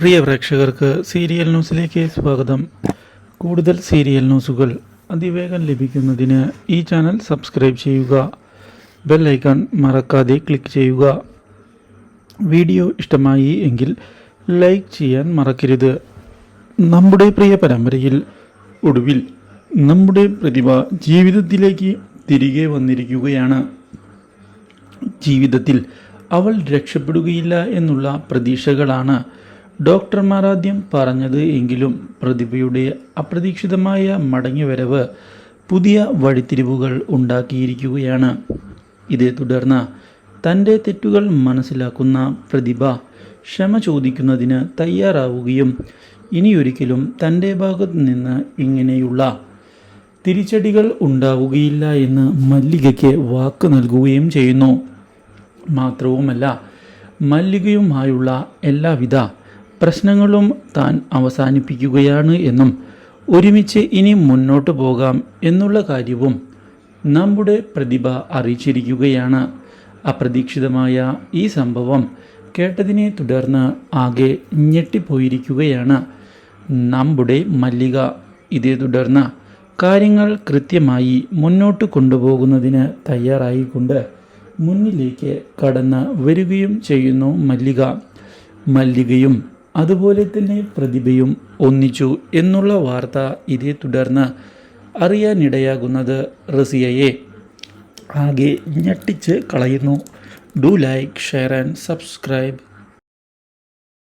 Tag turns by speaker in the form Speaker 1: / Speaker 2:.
Speaker 1: പ്രിയ പ്രേക്ഷകർക്ക് സീരിയൽ ന്യൂസിലേക്ക് സ്വാഗതം. കൂടുതൽ സീരിയൽ ന്യൂസുകൾ അതിവേഗം ലഭിക്കുന്നതിന് ഈ ചാനൽ സബ്സ്ക്രൈബ് ചെയ്യുക. ബെൽ ഐക്കൺ മറക്കാതെ ക്ലിക്ക് ചെയ്യുക. വീഡിയോ ഇഷ്ടമായി എങ്കിൽ ലൈക്ക് ചെയ്യാൻ മറക്കരുത്. നമ്മുടെ പ്രിയ പരമ്പരയിൽ ഒടുവിൽ നമ്മുടെ പ്രതിഭ ജീവിതത്തിലേക്ക് തിരികെ വന്നിരിക്കുകയാണ്. ജീവിതത്തിൽ അവൾ രക്ഷപ്പെടുകയില്ല എന്നുള്ള പ്രതീക്ഷകളാണ് ഡോക്ടർമാർ ആദ്യം പറഞ്ഞത് എങ്കിലും പ്രതിഭയുടെ അപ്രതീക്ഷിതമായ മടങ്ങിവരവ് പുതിയ വഴിത്തിരിവുകൾ ഉണ്ടാക്കിയിരിക്കുകയാണ്. ഇതേ തുടർന്ന് തന്റെ തെറ്റുകൾ മനസ്സിലാക്കുന്ന പ്രതിഭ ക്ഷമ ചോദിക്കുന്നതിന് തയ്യാറാവുകയും ഇനിയൊരിക്കലും തന്റെ ഭാഗത്ത് നിന്ന് ഇങ്ങനെയുള്ള തിരിച്ചടികൾ ഉണ്ടാവുകയില്ല എന്ന് മല്ലികയ്ക്ക് വാക്ക് നൽകുകയും ചെയ്യുന്നു. മാത്രവുമല്ല മല്ലികയുമായുള്ള എല്ലാവിധ പ്രശ്നങ്ങളും താൻ അവസാനിപ്പിക്കുകയാണ് എന്നും ഒരുമിച്ച് ഇനി മുന്നോട്ട് പോകാം എന്നുള്ള കാര്യവും നമ്മുടെ പ്രതിഭ അറിയിച്ചിരിക്കുകയാണ്. അപ്രതീക്ഷിതമായ ഈ സംഭവം കേട്ടതിനെ തുടർന്ന് ആകെ ഞെട്ടിപ്പോയിരിക്കുകയാണ് നമ്മുടെ മല്ലിക. ഇതേ തുടർന്ന് കാര്യങ്ങൾ കൃത്യമായി മുന്നോട്ട് കൊണ്ടുപോകുന്നതിന് തയ്യാറായിക്കൊണ്ട് മുന്നിലേക്ക് കടന്ന് വരികയും ചെയ്യുന്നു മല്ലിക. മല്ലികയും അതുപോലെ തന്നെ പ്രതിഭയും ഒന്നിച്ചു എന്നുള്ള വാർത്ത ഇതേ തുടർന്ന് അറിയാനിടയാകുന്നത് റസിയയെ. ആകെ ഞെട്ടിച്ച് കളയുന്നു. Do like share and subscribe.